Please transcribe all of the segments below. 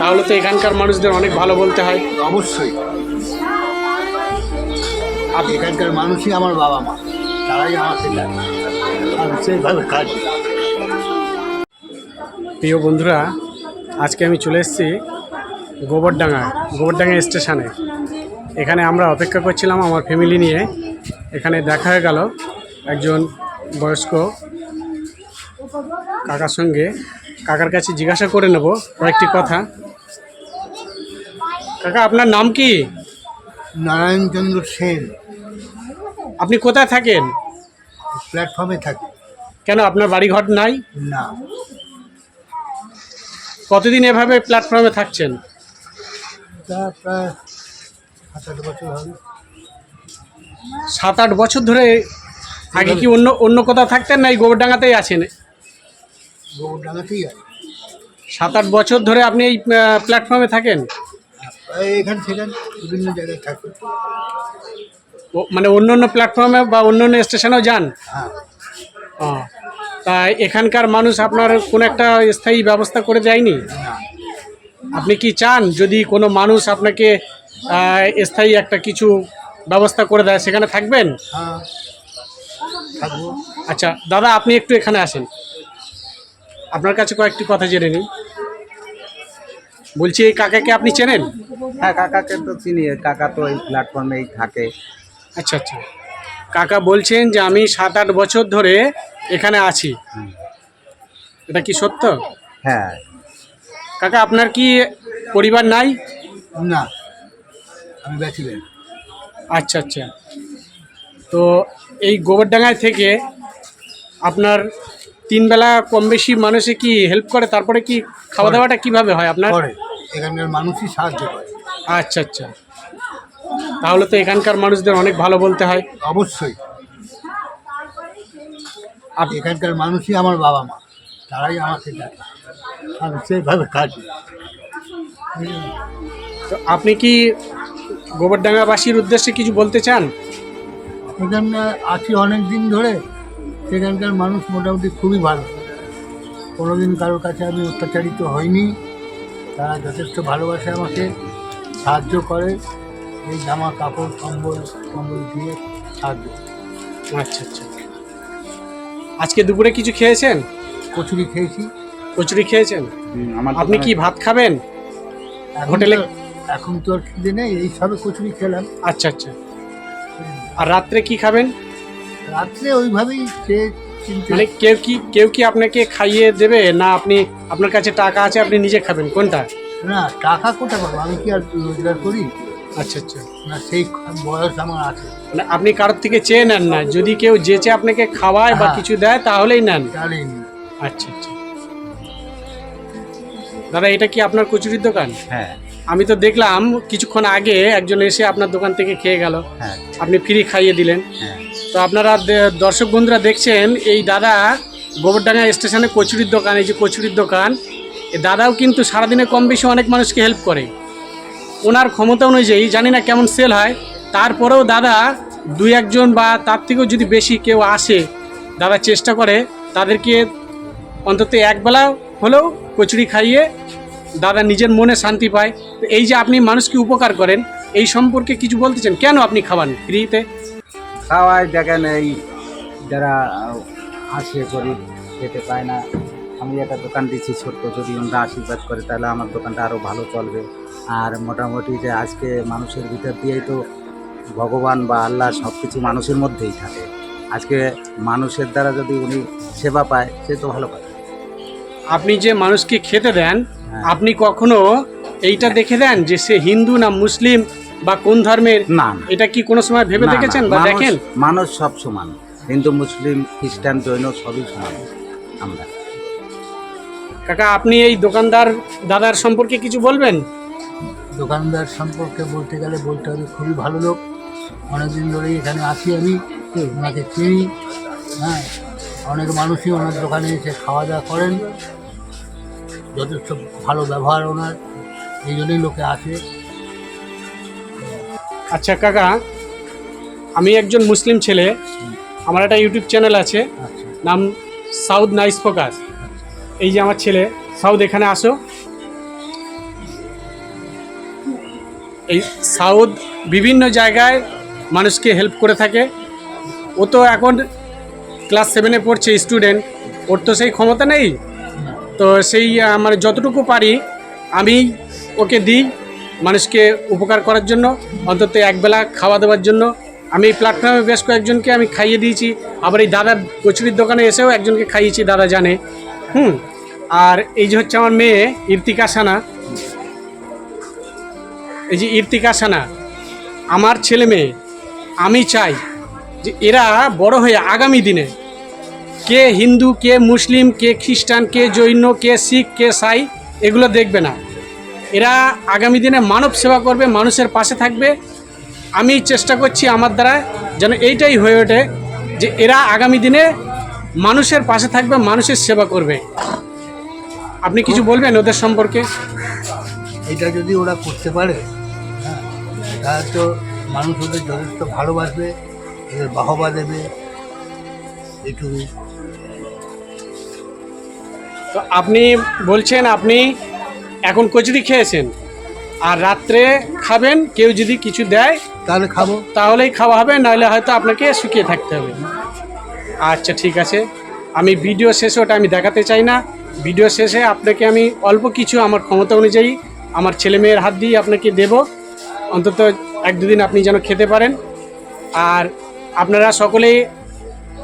তাহলে তো এখানকার মানুষদের অনেক ভালো বলতে হয়। অবশ্যই। আর এখানকার মানুষই আমার বাবা মা। তারাই আমাকে আমি সেইভাবে কাজ। প্রিয় বন্ধুরা আজকে আমি চলে এসেছি গোবরডাঙ্গা গোবরডাঙ্গা স্টেশনে। এখানে আমরা অপেক্ষা করছিলাম আমার ফ্যামিলি নিয়ে। এখানে দেখা হয়ে গেল একজন বয়স্ক কাকার সঙ্গে। কাকার কাছে জিজ্ঞাসা করে নেব কয়েকটি কথা। কাকা আপনার নাম কি? নারায়ণচন্দ্র সেন। আপনি কোথায় থাকেন? প্ল্যাটফর্মে থাকি। কেন আপনার বাড়িঘর নাই? না। কতদিন এভাবে প্ল্যাটফর্মে থাকছেন? তা প্রায় সাত আট বছর হবে। সাত আট বছর ধরে আগে কি অন্য অন্য কোথাও থাকতেন না এই গোবরডাঙ্গাতেই আছেন? গোবরডাঙ্গাতেই আছে সাত আট বছর ধরে আপনি এই প্ল্যাটফর্মে থাকেন? এখান সেখান বিভিন্ন জায়গায় থাকি। ও- মানে অন্য অন্য প্ল্যাটফর্মে বা অন্য অন্য স্টেশনেও যান? হ্যাঁ। তা এখানকার মানুষ আপনার কোনো একটা স্থায়ী ব্যবস্থা করে দেয়নি আপনি কি চান যদি কোনো মানুষ আপনাকে স্থায়ী একটা কিছু ব্যবস্থা করে দেয় সেখানে থাকবেন? হ্যাঁ। আচ্ছা দাদা আপনি একটু এখানে আসেন। আপনার কাছে কয়েকটি কথা জেনে নিন বলছি এই কাকাকে আপনি চেনেন? হ্যাঁ কাকাকে তো চিনি। কাকা তো এই প্ল্যাটফর্মেই থাকে। আচ্ছা আচ্ছা। কাকা বলছেন যে আমি সাত আট বছর ধরে এখানে আছি। এটা কি সত্য? হ্যাঁ। কাকা আপনার কি পরিবার নাই? না। আমি ব্যাচেলার। আচ্ছা আচ্ছা। তো এই গোবরডাঙ্গায় থেকে আপনার তিন বেলা কম বেশি মানুষে কি হেল্প করে? তারপরে কি খাওয়া দাওয়াটা কীভাবে হয় আপনার? করে। এখানকার মানুষই সাহায্য করে। আচ্ছা আচ্ছা। তাহলে তো এখানকার মানুষদের অনেক ভালো বলতে হয়। অবশ্যই। আপ- এখানকার মানুষই আমার বাবা মা। তারাই আমাকে আমি সেইভাবে কাজ তো আপনি কি গোবরডাঙ্গাবাসীর উদ্দেশ্যে কিছু বলতে চান? এখানে আছি অনেক দিন ধরে। সেখানকার মানুষ মোটামুটি খুবই ভালো। কোনোদিন কারোর কাছে আমি অত্যাচারিত হইনি। তারা যথেষ্ট ভালোবাসে আমাকে সাহায্য করে। এই জামা কাপড় কম্বল কম্বল দিয়ে সাহায্য আচ্ছা আচ্ছা। আজকে দুপুরে কিছু খেয়েছেন? কচুরি খেয়েছি। কচুরি খেয়েছেন? আমার আপনি কি ভাত খাবেন? এখন হোটেলে- এখন তো আর খিদে নেই এই সবে কচুরি খেলাম। আচ্ছা আচ্ছা। আর রাত্রে কি খাবেন? রাত্রে ওইভাবেই চিনতে মানে কেউ কি কেউ কি আপনাকে খাইয়ে দেবে? না আপনি আপনার কাছে টাকা আছে আপনি নিজে খাবেন। কোনটা? না টাকা কোথা পাবো? আমি কি আর রোজগার করি? আচ্ছা আচ্ছা। না সেই বয়স আমার আছে। মানে আপনি কারোর থেকে চেয়ে নেন না। যদি কেউ যেচে আপনাকে খাওয়ায় বা হ্যাঁ। কিছু দেয় তাহলেই নেন। তাহলেই। আচ্ছা আচ্ছা। দাদা এটা কি আপনার কচুরির দোকান? হ্যাঁ। আমি তো দেখলাম কিছুক্ষণ আগে একজন এসে আপনার দোকান থেকে খেয়ে গেল। হ্যাঁ। আপনি ফ্রি খাইয়ে দিলেন। হ্যাঁ। তো আপনারা দর্শক বন্ধুরা দেখছেন, এই দাদা গোবরডাঙ্গা স্টেশনে কচুরির দোকান, এই যে কচুরির দোকান এই দাদাও কিন্তু সারাদিনে কম বেশি অনেক মানুষকে হেল্প করে। ওনার ক্ষমতা অনুযায়ী, জানি না কেমন সেল হয়, তারপরেও দাদা দুই একজন বা তার থেকেও যদি বেশি কেউ আসে, দাদা চেষ্টা করে, তাদেরকে অন্তত একবেলা হলেও কচুরি খাইয়ে দাদা নিজের মনে শান্তি পায়। এই যে আপনি মানুষকে উপকার করেন, এই সম্পর্কে কিছু বলতে চান? কেন আপনি খাওয়ান ফ্রিতে খাওয়ায় দেখেন এই যারা আহ, আসে গরিব খেতে পায় না। আমি একটা দোকান দিচ্ছি ছোট্ট যদি ওনারা আশীর্বাদ করে তাহলে আমার দোকানটা আরও ভালো চলবে। আর মোটামুটি যে আজকে মানুষের ভিতর দিয়েই তো ভগবান বা আল্লাহ সব কিছু মানুষের মধ্যেই থাকে। আজকে মানুষের দ্বারা যদি উনি সেবা পায় সে তো ভালো পায়। আপনি যে মানুষকে খেতে দেন হ্যাঁ। আপনি কখনো এইটা দেখে দেন যে সে হিন্দু না মুসলিম? বা কোন ধর্মের? না এটা কি কোনো সময় ভেবে দেখেছেন বা দেখেন? মানুষ সব সমান। হিন্দু মুসলিম খ্রিস্টান জৈন সবই সমান আমরা। কাকা আপনি এই দোকানদার দাদার সম্পর্কে কিছু বলবেন? দোকানদার সম্পর্কে বলতে গেলে বলতে হবে খুবই ভালো লোক। অনেকদিন ধরেই এখানে আছি আমি ওনাকে চিনি হ্যাঁ। অনেক মানুষই ওনার দোকানে এসে খাওয়া দাওয়া করেন। যথেষ্ট ভালো ব্যবহার ওনার এই জন্যই লোকে আসে। আচ্ছা কাকা আমি একজন মুসলিম ছেলে। আমার একটা ইউটিউব চ্যানেল আছে আচ্ছা। নাম সাউথ নাইস ফোকাস। এই যে আমার ছেলে সাউথ এখানে আসো। এই সাউথ বিভিন্ন জায়গায় মানুষকে হেল্প করে থাকে। ও তো এখন ক্লাস সেভেনে পড়ছে স্টুডেন্ট ওর তো সেই ক্ষমতা নেই। তো সেই আহ, মানে যতটুকু পারি আমি ওকে দিই। মানুষকে উপকার করার জন্য, অন্তত একবেলা খাওয়া দেওয়ার জন্য। আমি এই প্ল্যাটফর্মে বেশ কয়েকজনকে আমি খাইয়ে দিয়েছি। আবার এই দাদার কচুরির দোকানে এসেও একজনকে খাইয়েছি, দাদা জানে। হুম, আর এই যে হচ্ছে আমার মেয়ে, ইর্তিকা সানা। এই যে ইর্তিকা সানা, আমার ছেলে মেয়ে, আমি চাই যে এরা বড় হয়ে আগামী দিনে কে হিন্দু, কে মুসলিম, কে খ্রিস্টান, কে জৈন, কে শিখ, কে সাই, এগুলো দেখবে না। এরা আগামী দিনে মানব সেবা করবে মানুষের পাশে থাকবে। আমি চেষ্টা করছি আমার দ্বারা যেন এইটাই হয়ে ওঠে যে এরা আগামী দিনে মানুষের পাশে থাকবে মানুষের সেবা করবে। আপনি কিছু বলবেন ওদের সম্পর্কে? এটা যদি ওরা করতে পারে হ্যাঁ তাহলে তো মানুষ ওদের যথেষ্ট ভালোবাসবে ওদের বাহবা দেবে। তো আপনি বলছেন আপনি এখন কচুরি খেয়েছেন? আর রাত্রে খাবেন কেউ যদি কিছু দেয় তাহলে খাব। তাহলেই খাওয়া হবে নাহলে হয়তো আপনাকে শুকিয়ে থাকতে হবে। আচ্ছা ঠিক আছে। আমি ভিডিও শেষে ওটা আমি দেখাতে চাই না। ভিডিও শেষে আপনাকে আমি অল্প কিছু আমার ক্ষমতা অনুযায়ী আমার ছেলে মেয়ের হাত দিয়ে আপনাকে দেব। অন্তত এক দুদিন আপনি যেন খেতে পারেন। আর আপনারা সকলেই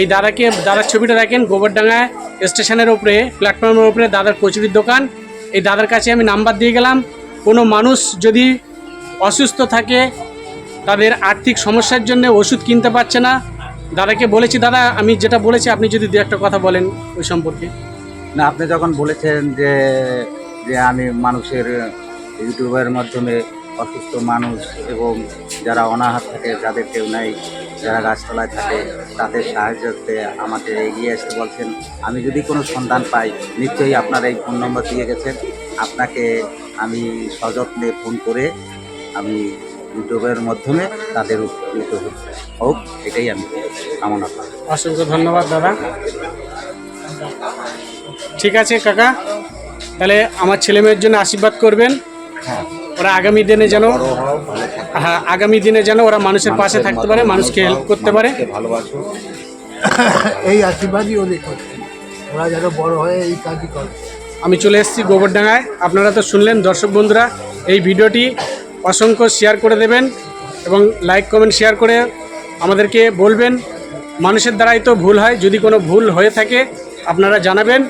এই দাদাকে দাদার ছবিটা দেখেন গোবরডাঙ্গা স্টেশনের উপরে প্ল্যাটফর্মের উপরে দাদার কচুরির দোকান। এই দাদার কাছে আমি নাম্বার দিয়ে গেলাম। কোনো মানুষ যদি অসুস্থ থাকে, তাদের আর্থিক সমস্যার জন্য ওষুধ কিনতে পারছে না। দাদাকে বলেছি, দাদা, আমি যেটা বলেছি, আপনি যদি দু একটা কথা বলেন ওই সম্পর্কে। না, আপনি যখন বলেছেন যে যে আমি মানুষের ইউটিউবের মাধ্যমে অসুস্থ মানুষ এবং যারা অনাহার থাকে যাদের কেউ নাই যারা গাছতলায় থাকে তাদের সাহায্যতে আমাকে এগিয়ে আসতে বলছেন আমি যদি কোনো সন্ধান পাই নিশ্চয়ই আপনার এই ফোন নম্বর দিয়ে গেছেন। আপনাকে আমি সযত্নে ফোন করে আমি ইউটিউবের মাধ্যমে তাদের উপকৃত হোক এটাই আমি কামনা করি। অসংখ্য ধন্যবাদ দাদা। ঠিক আছে কাকা। তাহলে আমার ছেলে মেয়ের জন্য আশীর্বাদ করবেন। ওরা আগামী দিনে যেন হ্যাঁ আগামী দিনে যেন ওরা মানুষের পাশে থাকতে পারে মানুষকে হেল্প করতে পারে। ভালোবাসো। এই আশীর্বাদই ওদের ওরা যেন বড় হয়ে এই কাজই করে। আমি চলে এসেছি গোবরডাঙ্গায়। আপনারা তো শুনলেন দর্শক বন্ধুরা এই ভিডিওটি অসংখ্য শেয়ার করে দেবেন এবং লাইক কমেন্ট শেয়ার করে আমাদেরকে বলবেন। মানুষের দ্বারাই তো ভুল হয় যদি কোনো ভুল হয়ে থাকে আপনারা জানাবেন।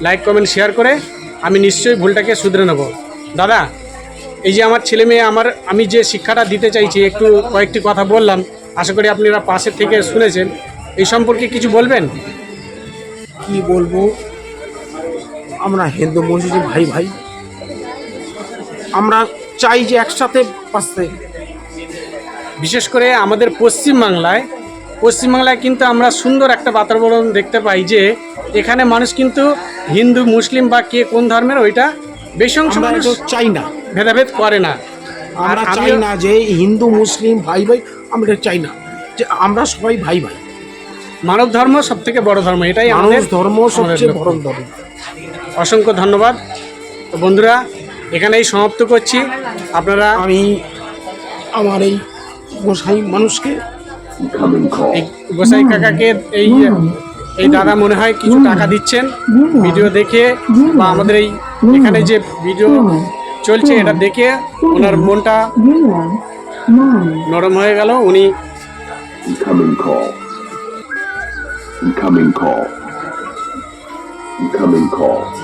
লাইক কমেন্ট শেয়ার করে আমি নিশ্চয়ই ভুলটাকে শুধরে নেব। দাদা এই যে আমার ছেলে মেয়ে আমার আমি যে শিক্ষাটা দিতে চাইছি একটু কয়েকটি কথা বললাম। আশা করি আপনারা পাশে থেকে শুনেছেন। এই সম্পর্কে কিছু বলবেন? কি বলব? আমরা হিন্দু মুসলিম ভাই ভাই। আমরা চাই যে একসাথে বাঁচতে বিশেষ করে আমাদের পশ্চিমবাংলায় পশ্চিমবাংলায় কিন্তু আমরা সুন্দর একটা বাতাবরণ দেখতে পাই যে এখানে মানুষ কিন্তু হিন্দু মুসলিম বা কে কোন ধর্মের ওইটা বেশি অংশ চাই না। ভেদাভেদ করে না। আর আমরা চাই না যে হিন্দু মুসলিম ভাই ভাই আমরা চাই না। যে আমরা সবাই ভাই ভাই মানব ধর্ম সব থেকে বড় ধর্ম এটাই আমাদের ধর্ম সবচেয়ে বড় ধর্ম। অসংখ্য ধন্যবাদ। তো বন্ধুরা এখানেই সমাপ্ত করছি। আপনারা আমি আমার এই গোসাই মানুষকে এই গোসাই কাকাকে এই এই দাদা মনে হয় কিছু টাকা দিচ্ছেন। ভিডিও দেখে বা আমাদের এই এখানে যে ভিডিও চলছে এটা দেখে ওনার মনটা নরম হয়ে গেল উনি Incoming call. Incoming call.